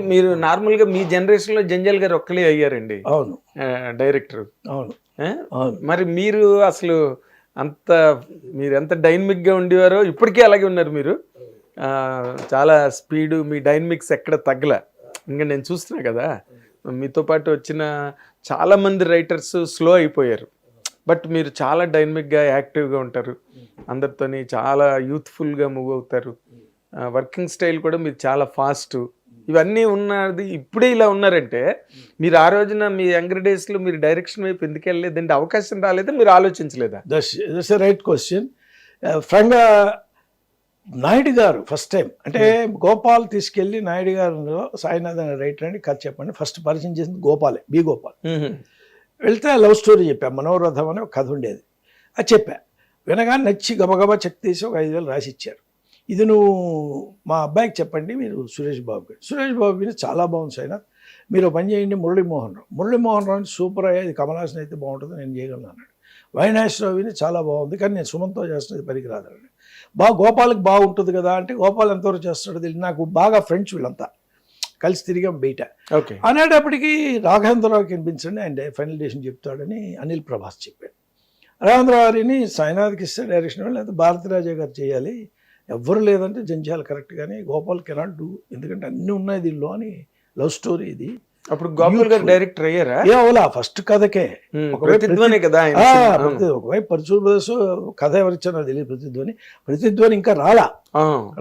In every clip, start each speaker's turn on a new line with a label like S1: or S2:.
S1: మీరు నార్మల్గా మీ జనరేషన్లో జంజల్ గారు ఒక్కలే అయ్యారండి.
S2: అవును.
S1: డైరెక్టర్.
S2: అవును.
S1: మరి మీరు అసలు అంత మీరు ఎంత డైనమిక్గా ఉండేవారో ఇప్పటికీ అలాగే ఉన్నారు మీరు. చాలా స్పీడ్ మీ డైనమిక్స్ ఎక్కడ తగ్గల. ఇంకా నేను చూస్తున్నా కదా మీతో పాటు వచ్చిన చాలా మంది రైటర్స్ స్లో అయిపోయారు. బట్ మీరు చాలా డైనమిక్గా యాక్టివ్గా ఉంటారు. అందరితోని చాలా యూత్ఫుల్గా మూవ్ అవుతారు. వర్కింగ్ స్టైల్ కూడా మీరు చాలా ఫాస్ట్. ఇవన్నీ ఉన్నది ఇప్పుడే ఇలా ఉన్నారంటే మీరు ఆ రోజున మీ యంగర్ డేస్లో మీరు డైరెక్షన్ వైపు ఎందుకు వెళ్ళలేదంటే అవకాశం రాలేదా? మీరు ఆలోచించలేదా?
S2: That's that's right question. ఫ్రంగా Naidu గారు ఫస్ట్ టైం అంటే గోపాల్ తీసుకెళ్ళి నాయుడు గారు సాయినాథ్ అనే రైటర్ అని కథ చెప్పండి. ఫస్ట్ పరిచయం చేసింది గోపాలే బి గోపాల్. వెళ్తే లవ్ స్టోరీ చెప్పా మనోరథం అని ఒక కథ ఉండేది. అది చెప్పా. వినగానే నచ్చి గబగబా చెక్ తీసి ఒక ఐదు వేలు రాసి ఇచ్చారు. ఇది నువ్వు మా అబ్బాయికి చెప్పండి మీరు సురేష్ బాబు గారు సురేష్ బాబు విని చాలా బాగుంది సార్ మీరు పని చేయండి మురళీమోహన్ రావు. మురళీమోహన్ రావు సూపర్ అయ్యేది కమలాసన్ అయితే బాగుంటుంది నేను చేయగలను అన్నాడు. వైనాశ్రావు విని చాలా బాగుంది కానీ నేను సుమంతో చేస్తున్నది పనికిరాదు అన్నాడు. బాగా గోపాల్కి బాగుంటుంది కదా అంటే గోపాల్ ఎంతవరకు చేస్తాడో తెలియదు. నాకు బాగా ఫ్రెండ్స్ వీళ్ళంతా. కలిసి తిరిగాం బయట
S1: ఓకే.
S2: అనేటప్పటికీ రాఘవేంద్రరావుకి వినిపించండి ఆయన ఫైనల్ డేషన్ చెప్తాడని అనిల్ ప్రభాస్ చెప్పాడు. రాఘవేంద్రరావు గారిని సాయినాథ్కి ఇస్తే డైరెక్షన్ లేకపోతే భారతిరాజా గారు చేయాలి. ఎవ్వరు లేదంటే జంజాలు కరెక్ట్ కానీ గోపాల్ కెనాట్ డూ ఎందుకంటే అన్నీ ఉన్నాయి దీనిలో అని లవ్ స్టోరీ ఇది.
S1: అప్పుడు గోపాల్ గారు డైరెక్టర్ అయ్యారా?
S2: ఏ అవలా ఫస్ట్ కథకే.
S1: ప్రతిధ్వనే కదా
S2: ఒకవైపు పరచూరు బ్రదర్స్ కథ ఎవరిచ్చారో తెలియదు ప్రతిధ్వని. ప్రతిధ్వని ఇంకా రాలా.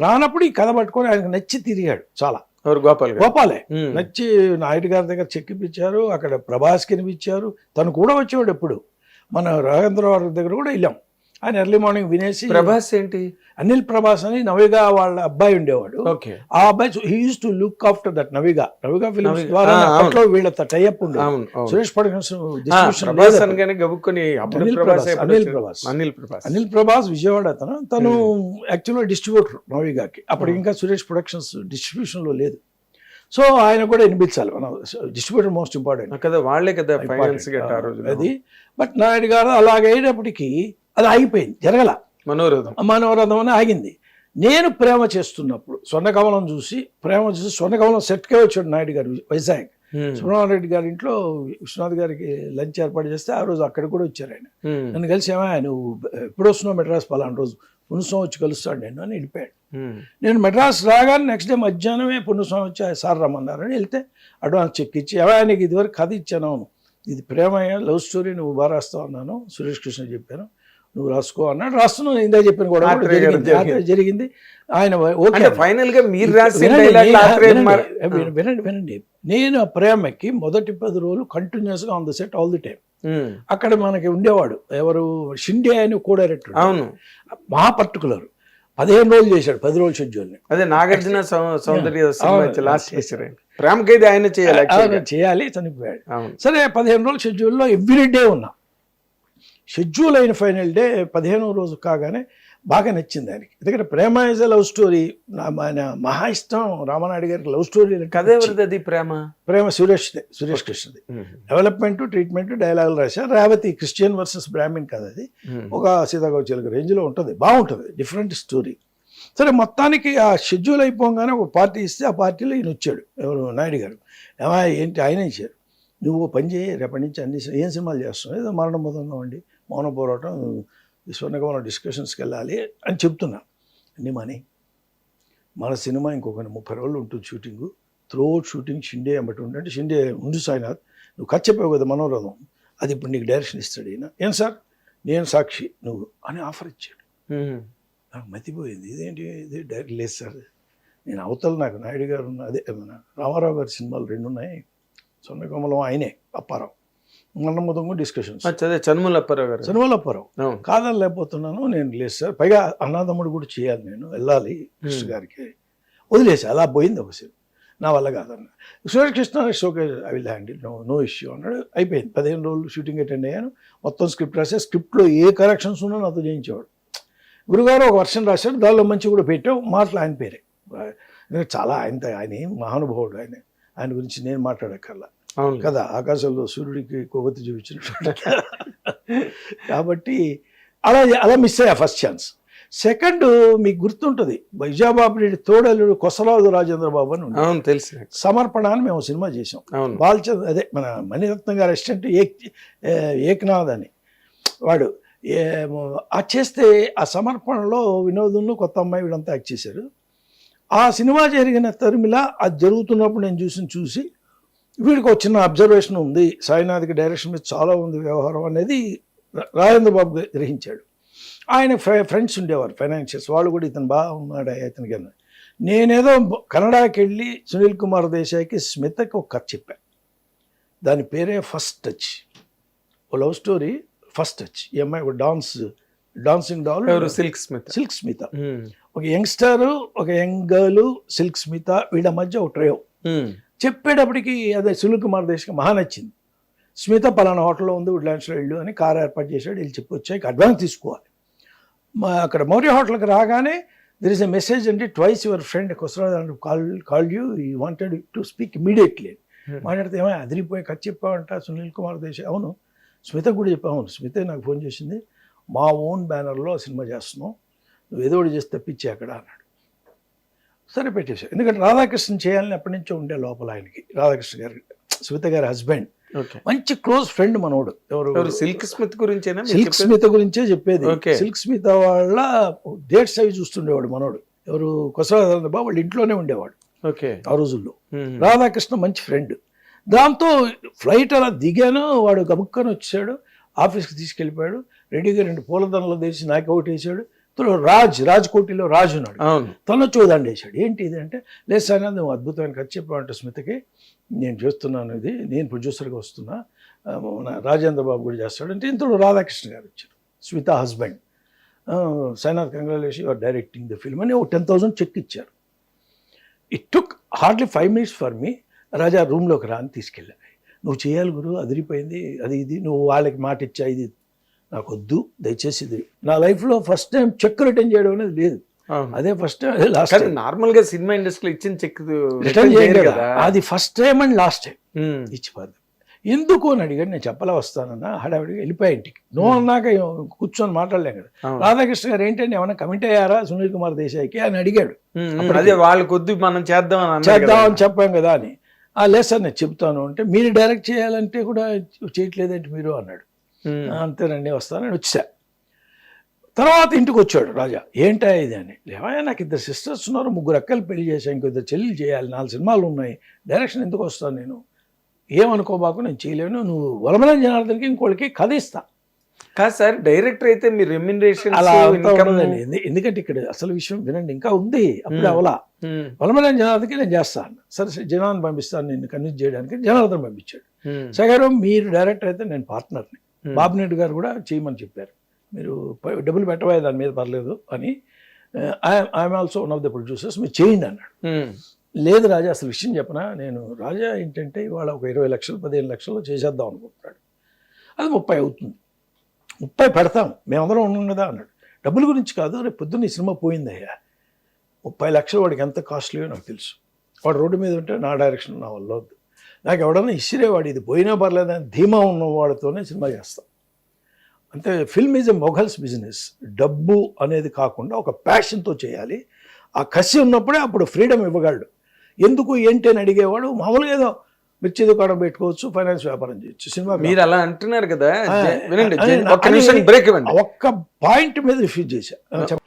S2: రానప్పుడు ఈ కథ పట్టుకొని ఆయనకు నచ్చి తిరిగాడు చాలా.
S1: ఎవరు? గోపాల్
S2: గోపాలే. నచ్చి నాయుడు గారి దగ్గర చెక్ ఇప్పించారు అక్కడ ప్రభాస్ కనిపించారు తను కూడా వచ్చేవాడు ఎప్పుడు. మన రాఘేంద్రరావు గారి దగ్గర కూడా వెళ్ళాం. ఆయన ఎర్లీ మార్నింగ్ వినేసి
S1: ప్రభాస్ ఏంటి?
S2: అనిల్ ప్రభాస్ అని నవిగా వాళ్ళ అబ్బాయి ఉండేవాడు.
S1: ఓకే.
S2: ఆ అబ్బాయి he use to look after that Naviga. Naviga films
S1: Naviga.
S2: ద్వారా అప్పట్లో వీళ్ళతో టైఅప్ ఉండే. సురేష్
S1: అనగానే గబుక్కొని
S2: అనిల్
S1: ప్రభాస్
S2: అనిల్? ప్రభాస్.
S1: అనిల్ ప్రభాస్.
S2: అనిల్ ప్రభాస్ విజయవాడ అతను. తను యాక్చువల్గా డిస్ట్రిబ్యూటర్ నవిగాకి. అప్పుడు ఇంకా సురేష్ ప్రొడక్షన్స్ డిస్ట్రిబ్యూషన్లో లేదు. సో ఆయన కూడా వినిపించాలి మనం డిస్ట్రిబ్యూటర్ మోస్ట్ ఇంపార్టెంట్
S1: కదా వాళ్ళే కదా ఫైనాన్స్
S2: అది. బట్ నాయుడు గారు అలాగైనప్పటికీ అది ఆగిపోయింది జరగల.
S1: మనోరథం
S2: మనోరథం అని ఆగింది. నేను ప్రేమ చేస్తున్నప్పుడు స్వర్ణకమలం చూసి ప్రేమ చూసి స్వర్ణకమలం సెట్కే వచ్చాడు నాయుడు గారు వైజాగ్.
S1: ఉమ్,
S2: సుబ్రహ్మణ్య రెడ్డి గారి ఇంట్లో విశ్వనాథ్ గారికి లంచ్ ఏర్పాటు చేస్తే ఆ రోజు అక్కడ కూడా వచ్చారు ఆయన. నన్ను కలిసి ఏమా నువ్వు ఎప్పుడు వస్తున్నావు మెడ్రాస్ పలానా రోజు? పునుస్వామి వచ్చి కలుస్తాడు నేను అని వెళ్ళిపోయాడు. నేను మెడ్రాస్ రాగానే నెక్స్ట్ డే మధ్యాహ్నమే పుణ్యస్వామి వచ్చి "ఆ సార్ రమ్మన్నారని వెళ్తే అడ్వాన్స్ చెక్ ఇచ్చి ఎవా నీకు ఇదివరకు కథ ఇచ్చాను. అవును. ఇది ప్రేమ లవ్ స్టోరీ నువ్వు బాగా రాస్తావు అన్నాను. సురేష్ కృష్ణ చెప్పాను నువ్వు రాసుకో అన్నాడు. రాస్తున్నాను ఇందా చెప్పిన కూడా కూడా జరిగింది. ఆయన ఓకే
S1: ఫైనల్గా మీరు
S2: వినండి, వినండి, నేను ఆ ప్రేమకి మొదటి పది రోజులు కంటిన్యూస్గా on the set all the time అక్కడ మనకి ఉండేవాడు. ఎవరు? షిండే అని కో డైరెక్టర్
S1: అవును.
S2: మా పర్టికులర్ పదిహేను రోజులు చేశాడు పది రోజుల షెడ్యూల్ని
S1: అదే నాగార్జున సౌందర్య. లాస్ట్ పిక్చర్ ప్రేమకైతే ఆయన చేయాలి గా.
S2: చేయాలి చనిపోయాడు. సరే పదిహేను రోజుల షెడ్యూల్లో ఎవ్రీ డే ఉన్నా. షెడ్యూల్ అయిన ఫైనల్ డే పదిహేనో రోజు కాగానే బాగా నచ్చింది ఆయనకి. ఎందుకంటే ప్రేమ ఇస్ లవ్ స్టోరీ ఆయన మహా ఇష్టం రామనాయుడు గారికి లవ్ స్టోరీ
S1: కథ ఎవరిది ప్రేమ?
S2: ప్రేమ సురేష్ సురేష్ కృష్ణది. డెవలప్మెంట్ ట్రీట్మెంట్ డైలాగులు రాశారు. రేవతి క్రిస్టియన్ వర్సెస్ బ్రాహ్మిన్ కదా అది. ఒక సీతాకోచలకు రేంజ్లో ఉంటుంది. బాగుంటుంది. డిఫరెంట్ స్టోరీ సరే మొత్తానికి ఆ షెడ్యూల్ అయిపోగానే ఒక పార్టీ ఇస్తే ఆ పార్టీలో ఈయన వచ్చాడు. ఎవరు? నాయుడు గారు. ఏమా ఏంటి? ఆయన ఇచ్చారు. నువ్వు పని చేయి. రేపటి నుంచి అన్ని ఏం సినిమాలు చేస్తున్నావు? ఏదో మరణం అండి. మౌన పోరాటం స్వర్ణకమలం డిస్కషన్స్కి వెళ్ళాలి అని చెప్తున్నా. అన్నీ మాని. మన సినిమా ఇంకొక ముప్పై రోజులు ఉంటుంది షూటింగు. త్రోట్ షూటింగ్ షిండే ఉండే. అంటే షిండే ఉండు సాయినాథ్. నువ్వు ఖర్చు చెప్పావు కదా మనోరథం. అది ఇప్పుడు నీకు డైరెక్షన్ ఇస్తాడు ఈయన. ఏం సార్? నేను సాక్షి నువ్వు అని ఆఫర్ ఇచ్చాడు. నాకు మతిపోయింది. ఇదేంటి? ఇది డైరెక్ట్ లేదు సార్. నేను అవతల నాకు నాయుడు గారు ఉన్న అదే రామారావు గారి సినిమాలు రెండు ఉన్నాయి సొన్నకమలం ఆయనే అప్పారావు. మన్నముదంగు డిస్కషన్స్
S1: అచ్చా, అదే చనుమల అప్పారావు గారు. అవును
S2: కాదని లేకపోతున్నాను నేను లేదు సార్. పైగా అన్నదమ్ముడు కూడా చేయాలి నేను వెళ్ళాలి కృష్ణ గారికి. వదిలేసి అలా పోయింది ఒక సీన్ నా వల్ల కాదన్న. Suresh Krishna షోకే I will handle no no issue అన్నాడు. అయిపోయింది. పదిహేను రోజులు షూటింగ్ అటెండ్ అయ్యాను. మొత్తం స్క్రిప్ట్ రాసే స్క్రిప్ట్లో ఏ కరెక్షన్స్ ఉన్నా నాతో చేయించేవాడు. గురుగారు ఒక వర్షన్ రాశాడు. దానిలో మంచి కూడా పెట్టావు. మాటలు ఆయన పేరే. చాలా ఆయన ఆయన మహానుభావుడు ఆయన. ఆయన గురించి నేను మాట్లాడక్కర్లా.
S1: అవును
S2: కదా ఆకాశంలో సూర్యుడికి కొవ్వొత్తి చూపించినట్టు. కాబట్టి అలా అలా మిస్ అయ్యా ఫస్ట్ ఛాన్స్ సెకండ్ మీకు గుర్తుంటుంది విజయబాబు రెడ్డి తోడలుడు కొసరాజు రాజేంద్ర బాబు అని
S1: అవును తెలుసు.
S2: సమర్పణ అని మేము సినిమా చేసాం
S1: అవును.
S2: బాలచంద్ర అదే మన మణిరత్నం గారి అసిస్టెంట్ ఏక్ ఏక్నాథ్ అని. వాడు ఆ చేస్తే ఆ సమర్పణలో వినోదంలో కొత్త అమ్మాయి వీళ్ళంతా యాక్ట్ చేశారు. ఆ సినిమా జరిగిన తరిమిల అది జరుగుతున్నప్పుడు నేను చూసి చూసి వీడికి ఒక చిన్న అబ్జర్వేషన్ ఉంది. సాయినాథ్కి డైరెక్షన్ మీద చాలా ఉంది వ్యవహారం అనేది రాజేంద్ర బాబు గారు గ్రహించాడు. ఆయన ఫ్రె- ఫ్రెండ్స్ ఉండేవారు ఫైనాన్షియల్స్ వాళ్ళు కూడా ఇతను బాగా ఉన్నాడు ఇతనికి అన్నారు. నేనేదో కన్నడకి వెళ్ళి సునీల్ కుమార్ దేశాయ్కి స్మితకి ఒక కథ చెప్పాను దాని పేరే ఫస్ట్ టచ్ ఓ లవ్ స్టోరీ ఫస్ట్ టచ్ ఈ అమ్మాయి ఒక dance dancing doll.
S1: Silk Smith.
S2: Silk Smitha. ఒక యంగ్స్టర్ ఒక యంగ్ గర్ల్ సిల్క్ స్మిత. వీళ్ళ మధ్య ఒక ట్రయో. చెప్పేటప్పటికి అదే సునీల్ కుమార్ దేశ్కి మహా నచ్చింది. స్మిత పలానా హోటల్లో ఉంది వుడ్లాండ్స్లో వెళ్ళు అని కార్ ఏర్పాటు చేశాడు వీళ్ళు చెప్పి వచ్చాయి అడ్వాన్స్ తీసుకోవాలి. మా అక్కడ మౌర్య హోటల్కి రాగానే దిర్ ఇస్ ఎ మెసేజ్ అంటే twice your friend Kosaraju call call you he wanted to speak immediately. మాట్లాడితే ఏమైనా అదిరిపోయి ఖర్చు చెప్పావంట సునీల్ కుమార్ దేశాయ్ అవును. స్మిత కూడా చెప్పావు అవును స్మిత నాకు ఫోన్ చేసింది మా ఓన్ బ్యానర్లో సినిమా చేస్తున్నాం నువ్వు ఏదో ఒకటి చేసి తప్పించి అక్కడ అన్నాడు. సరే పెట్టేశాడు ఎందుకంటే రాధాకృష్ణ చేయాలని ఎప్పటి నుంచో ఉండే లోపల ఆయనకి రాధాకృష్ణ గారి స్మిత గారి హస్బెండ్. మంచి క్లోజ్ ఫ్రెండ్ మనోడు. ఎవరు?
S1: సిల్క్ స్మిత్ గురించేనా
S2: సిల్క్? స్మిత గురించే చెప్పేది. సిల్క్ స్మిత వాళ్ళ డేట్స్ అవి చూస్తుండేవాడు మనోడు. ఎవరు? కొసరాజు బాబు వాళ్ళ ఇంట్లోనే ఉండేవాడు.
S1: ఓకే.
S2: ఆ రోజుల్లో. రాధాకృష్ణ మంచి ఫ్రెండ్. దాంతో ఫ్లైట్ అలా దిగాను వాడు గబుక్కని వచ్చాడు ఆఫీస్కి తీసుకెళ్ళిపోయాడు రెడీగా రెండు పూలదండలు తీసి నాకు ఒకటి వేసాడు తను రాజ్ రాజ్ కోటిలో రాజు ఉన్నాడు తను చూదండి వేసాడు ఏంటి ఇది అంటే లేదు సార్ నువ్వు అద్భుతమైన కథ చెప్పావంట స్మితకి నేను చేస్తున్నాను ఇది నేను ప్రొడ్యూసర్గా వస్తున్నా రాజేంద్ర బాబు కూడా చేస్తాడు అంటే ఇంతలో రాధాకృష్ణ గారు వచ్చారు Smitha husband. Sainath congratulation your directing the film అని ఒక టెన్ థౌసండ్ చెక్ ఇచ్చారు. It took hardly five minutes for me Raja రూమ్లోకి రా అని తీసుకెళ్ళా నువ్వు చేయాలి గురు అదిరిపోయింది అది ఇది నువ్వు వాళ్ళకి మాట ఇచ్చా ఇది నాకు వద్దు దయచేసి ఇది. నా లైఫ్లో ఫస్ట్ టైం చెక్ రిటర్న్ చేయడం అనేది లేదు. అదే ఫస్ట్ టైం అదే లాస్ట్
S1: నార్మల్గా సినిమా ఇండస్ట్రీలో ఇచ్చిన చెక్
S2: రిటర్న్ చేయరు కదా. అది first time and last time. ఇచ్చిపోద్ది ఎందుకు అని అడిగాడు నేను చెప్పలే వస్తానన్నా హడావిడిగా వెళ్ళిపోయా ఇంటికి. నో అన్నాక కూర్చొని మాట్లాడలేం కదా. రాధాకృష్ణ గారు ఏంటంటే ఏమైనా కమిట్ అయ్యారా సునీల్ కుమార్ దేశాయ్కి? అని అడిగాడు.
S1: అదే వాళ్ళ కొద్ది మనం చేద్దాం అని కదా.
S2: చేద్దామని చెప్పాం కదా అని. ఆ లేదు సార్ నేను చెప్తాను. అంటే మీరు డైరెక్ట్ చేయాలంటే కూడా చేయట్లేదంటే మీరు? అన్నాడు.
S1: ఉమ్.
S2: "ఆ, అంతేనండి వస్తానని వచ్చా. తర్వాత ఇంటికి వచ్చాడు రాజా. ఏంటా ఇది? అని. లేవయ్యా నాకు ఇద్దరు సిస్టర్స్ ఉన్నారు ముగ్గురు అక్కలు పెళ్ళి చేశాను ఇంకో ఇద్దరు చెల్లెలు చేయాలి నాలుగు సినిమాలు ఉన్నాయి డైరెక్షన్ ఎందుకు వస్తాను నేను? ఏమనుకోబాకు నేను చేయలేను నువ్వు వలమలం జనార్దన్కి ఇంకోళ్ళకి కథ ఇస్తా.
S1: కాదు సార్ డైరెక్టర్ అయితే మీ రెమ్యునరేషన్
S2: అలా ఉండదండి. ఎందుకంటే ఇక్కడ అసలు విషయం వినండి ఇంకా ఉంది అప్పుడు. అవలా. వలమలం జనార్దన్కి నేను చేస్తాను సరే జనాన్ని పంపిస్తాను నిన్ను కన్విన్స్ చేయడానికి జనార్దన్ పంపించాడు. సగారు మీరు డైరెక్టర్ అయితే నేను పార్ట్నర్ని. బాబునెడ్డి గారు కూడా చేయమని చెప్పారు. మీరు డబ్బులు పెట్టవా దాని మీద పర్లేదు అని I'm also one of the producers మీరు చేయండి అన్నాడు. లేదు రాజా అసలు విషయం చెప్పనా నేను రాజా ఏంటంటే ఇవాళ ఒక ఇరవై లక్షలు పదిహేను లక్షలు చేసేద్దాం అనుకుంటున్నాడు. అది ముప్పై అవుతుంది. ముప్పై పెడతాం మేమందరం ఉన్నాం కదా అన్నాడు. డబ్బుల గురించి కాదు రేపు పొద్దున్న ఈ సినిమా పోయిందయ్యా ముప్పై లక్షలు వాడికి ఎంత కాస్ట్లీయో నాకు తెలుసు. వాడు రోడ్డు మీద ఉంటే నా డైరెక్షన్ నా వల్ల వద్దు. నాకు ఎవడన్నా ఇసిరేవాడు ఇది పోయినా పర్లేదని ధీమా ఉన్నవాడితోనే సినిమా చేస్తాం. అంటే film is a moguls business. డబ్బు అనేది కాకుండా ఒక ప్యాషన్తో చేయాలి. ఆ కసి ఉన్నప్పుడే అప్పుడు ఫ్రీడమ్ ఇవ్వగలడు. ఎందుకు ఏంటి అని అడిగేవాడు? మామూలుగా ఏదో మిర్చి దుకాణం పెట్టుకోవచ్చు ఫైనాన్స్ వ్యాపారం చేయొచ్చు సినిమా
S1: మీరు అలా అంటున్నారు కదా వినండి ఒక్క నిమిషం బ్రేక్ ఇవ్వండి.
S2: ఒక్క పాయింట్ మీద రిఫ్యూజ్ చేశా.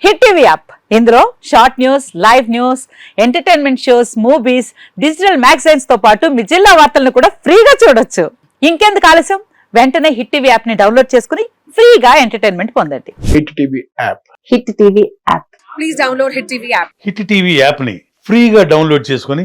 S3: Hit TV app. ఇందులో short news live news entertainment shows movies digital మ్యాగజైన్స్తో పాటు మీ జిల్లా వార్తలను కూడా ఫ్రీగా చూడొచ్చు. ఇంకెందుకు ఆలస్యం? వెంటనే హిట్ టీవీ యాప్ని డౌన్లోడ్ చేసుకుని ఫ్రీగా ఎంటర్టైన్మెంట్ పొందండి.
S4: Hit TV app.
S3: Hit TV app.
S5: Please download Hit TV app.
S6: Hit TV యాప్ని ఫ్రీగా డౌన్లోడ్ చేసుకొని